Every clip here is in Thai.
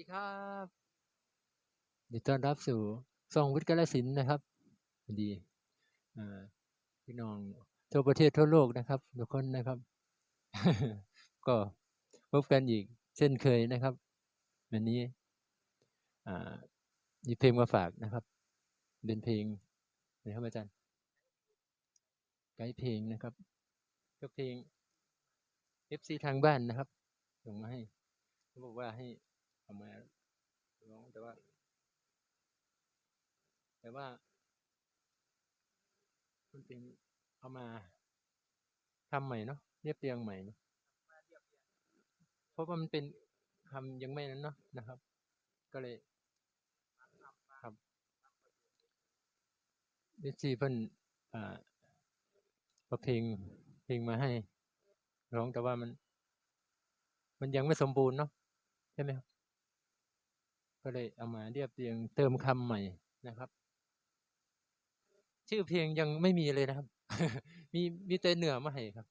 ดีครับยินดีต้อนรับสู่ซองวิทย์กาลสินนะครับสวัสดีพี่น้องทั่วประเทศทั่วโลกนะครับทุกคนนะครับ ก็พบกันอีกเช่นเคยนะครับวันนี้มีเพลงมาฝากนะครับ เป็นเพลงนะครับอาจารย์ไกด์เพลงนะครับก็เพลง FC ทางบ้านนะครับส่งมาให้เขาบอกว่าให้ เอามาร้องแต่ว่า แต่ว่า มันเป็นเอามาทำใหม่เนาะเรียบเรียงใหม่เนาะเพราะว่ามันเป็นคำยังไม่นั้นเนาะนะครับ ก็เลยครับดิจีเพิ่นอ่าเอาเพลงเพลงมาให้ร้องแต่ว่ามัน มันยังไม่สมบูรณ์เนาะใช่ไหมครับ ก็เลยเอามาเรียบเรียงเติมคำใหม่นะครับ ชื่อเพลงยังไม่มีเลยนะครับ มีมีแต่เหนือมาให้ครับ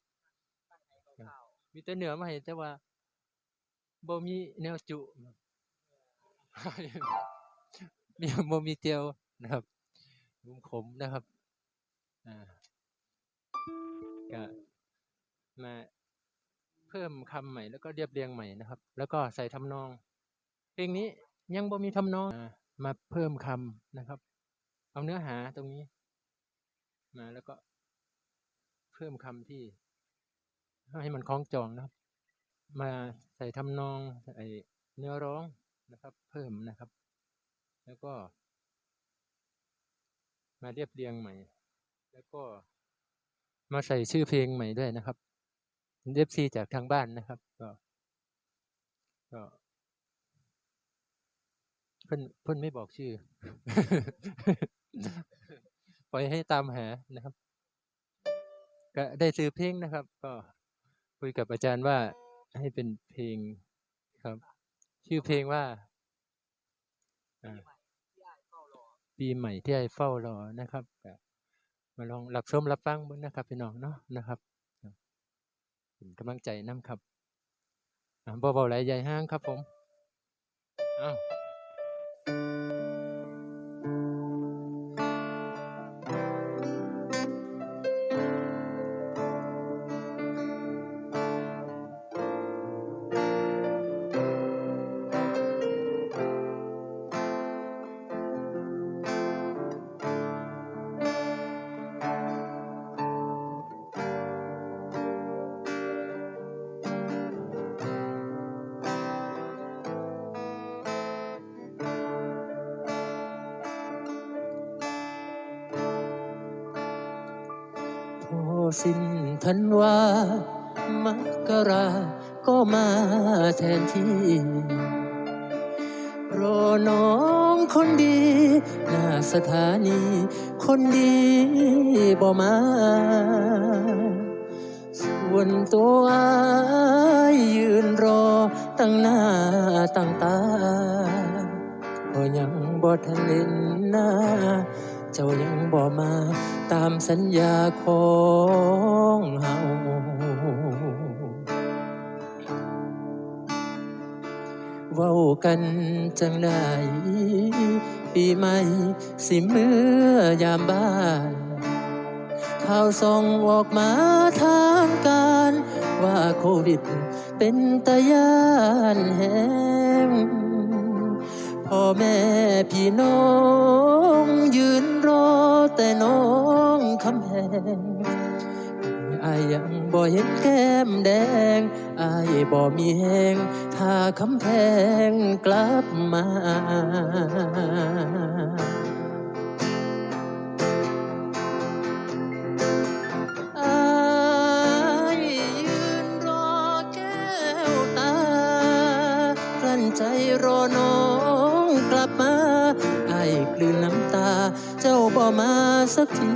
มีแต่เหนือมาให้แต่ว่าบ่มีแนวจุมีบ่มีเตียวนะครับมุมขมนะครับอ่าก็มาเพิ่มคำใหม่แล้วก็เรียบเรียงใหม่นะครับ แล้วก็ใส่ทำนอง เพลงนี้ ยังบ่มีทำนองอ่ามาเพิ่มคำนะครับ เอาเนื้อหาตรงนี้มาแล้วก็เพิ่มคำที่ ให้มันคล้องจองนะครับ มาใส่ทำนองใส่เนื้อร้องนะครับ เพิ่มนะครับ แล้วก็ มาเรียบเรียงใหม่ แล้วก็มาใส่ชื่อเพลงใหม่ด้วยนะครับเอฟซีจากทางบ้านนะครับ ก็ก็ เพิ่นเพิ่นไม่บอกชื่อ ปล่อยให้ตามหานะครับ ก็ได้ซื้อเพลงนะครับ ก็คุยกับอาจารย์ว่าให้เป็นเพลงครับ ชื่อเพลงว่าอ่าปีใหม่ที่ไอ้เฝ้ารอนะครับก็มาลองหลับชมรับฟังเบ้างนะครับพี่น้องเนาะนะครับเป็นกำลังใจน้ำครับอ่าเบาๆไหลใหญ่ห้างครับผมอ้าว สิ้นธันวามกราก็มาแทนที่รอน้องคนดี หน้าสถานี คนดีบ่มา ส่วนตัวอายยืนรอตั้งหน้าตั้งตา ก็ยังบ่ทันเล่นหน้า เจ้ายังบ่มาตามสัญญาของเฮาเว้ากันจังไดปีใหม่สิเมื่อยามบ้านข่าวส่องออกมาทางการว่าโควิดเป็นตายานแหง พ่อแม่พี่น้อง ยืนรอแต่น้องคำแพงอายยังบ่เห็นแก้มแดงอายบ่มีแหงถ้าคำแพงกลับมาอายยืนรอแกวตากลั้นใจรอน้อ มาสักที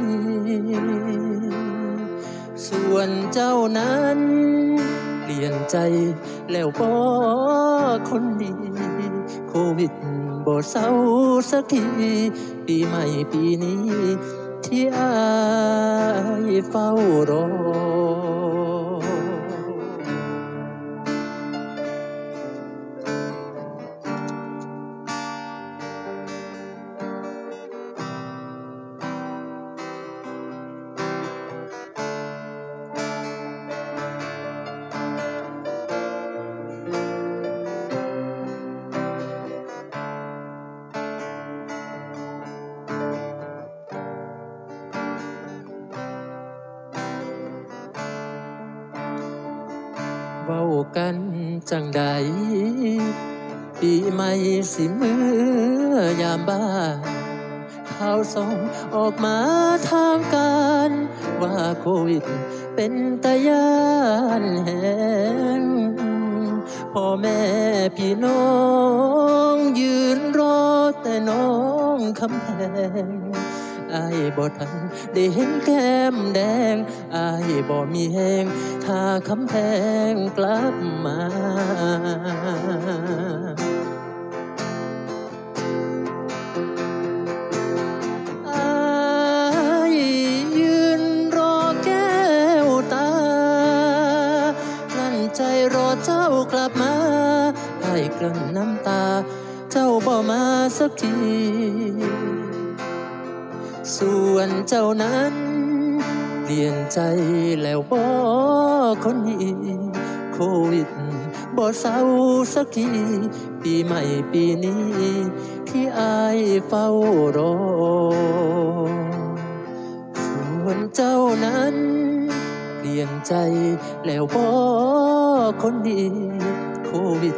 ส่วนเจ้านั้น เปลี่ยนใจแล้วบ่คนดีโควิดบ่เศร้าสักที ปีใหม่ปีนี้ ที่อายเฝ้ารอ เว้ากันจังใด ปีใหม่สิมือยามบ้าข่าวส่งออกมาทางการ ว่าโควิดเป็นตายานแหงพ่อแม่พี่น้อง ยืนรอแต่น้องคำแพง อายบ่ทันได้เห็นแก้มแดงอายบ่มีแหงถ้าคำแพงกลับมาอายยืนรอแกวตานั่นใจรอเจ้ากลับมาไอ้กลั้นน้ำตา เจ้าบ่มาสักที ส่วนเจ้านั้น เปลี่ยนใจแล้วบ่คนนี้โควิดบ่เศร้าสักที ปีใหม่ปีนี้ ที่อายเฝ้ารอ ส่วนเจ้านั้น เปลี่ยนใจแล้วบ่คนดีโควิด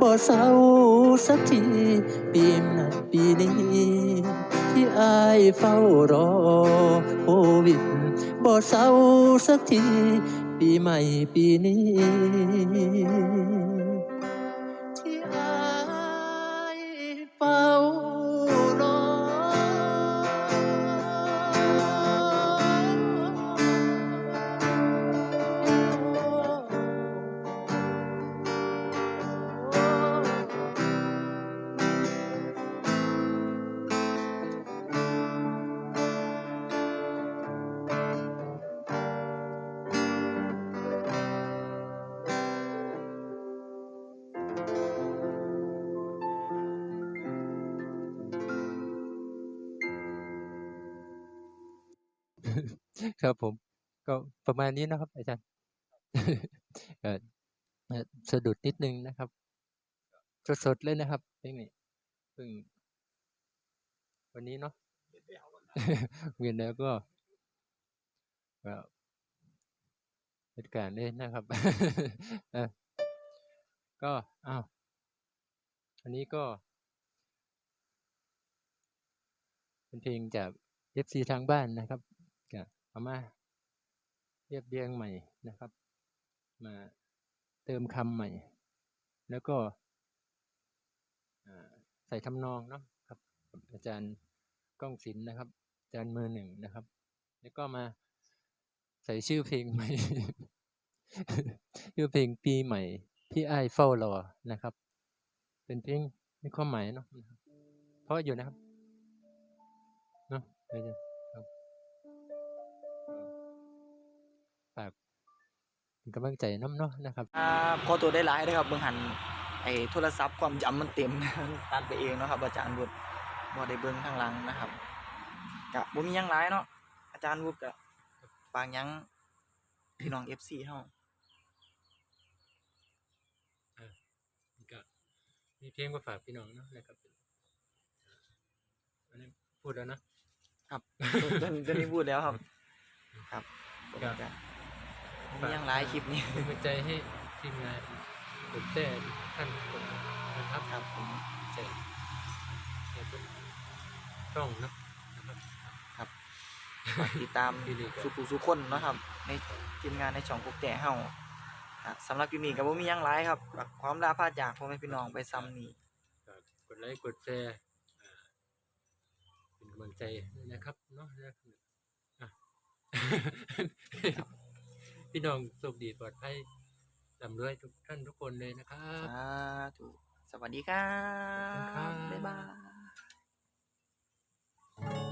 บ่เศร้าสักที ปีนั้นปีนี้ ที่อายเฝ้ารอโควิดบ่เศร้าสักที ปีใหม่ปีนี้ ที่อายเฝ้า ครับผม ก็ประมาณนี้นะครับ อาจารย์สะดุดนิดนึงนะครับ สดๆเลยนะครับเพลงนี้เพิ่งวันนี้เนาะเวียนแล้วก็ก็เหตุการณ์เลยนะครับก็อ้าวอันนี้ก็ เป็นเพลงจาก FC ทางบ้านนะครับ เอามาเรียบเรียงใหม่นะครับ มาเติมคำใหม่ แล้วก็ใส่ทำนองเนาะครับ อาจารย์ก้องศิลป์นะครับ อาจารย์มือหนึ่งนะครับ แล้วก็มาใส่ชื่อเพลงใหม่ชื่อเพลงปีใหม่ที่ไอ้เฝ้ารอนะครับ เป็นเพลงมีความหมายเนาะเพราะอยู่นะครับเนาะ เป็นกำลังใจน้ำเนาะนะครับอ่าขอตัวได้หลายนะครับเบิ่งหันไอ้โทรศัพท์ความจำมันเต็มตัดไปเองเนาะครับอาจารย์วุฒิบ่ได้เบิ่งข้างหลังนะครับกะบ่มีหยังหลายเนาะอาจารย์วุฒิกะฝากหยังพี่น้อง FC เฮาก็มีเพลงมาฝากพี่น้องเนาะนะครับอันนี้พูดแล้วนะครับเพิ่นเพิ่นได้พูดแล้วครับ ครับผมครับกะบ่ มีหยังหลายคลิปนี้เป็นกำลังใจให้ทีมงานกดแต่ท่านทุกคนนะครับครับผมใจในทุกช่องเนาะนะครับฝากติดตามดีๆครับสุขุสุคนเนาะครับ ในทีมงานในช่องพวกแต่เฮาอะสำหรับคลิปนี้ก็บ่มีหยังหลายครับฝากความลาพาจากพ่อแม่พี่น้องไปซ้ำนี้ฝากกดไลค์กดแชร์อ่าเป็นกำลังใจด้วยนะครับเนาะนะครับอะ พี่น้องโชคดีปลอดภัยลำด้วยทุกท่านทุกคนเลยนะครับสาธุสวัสดีครับครับบ๊ายบาย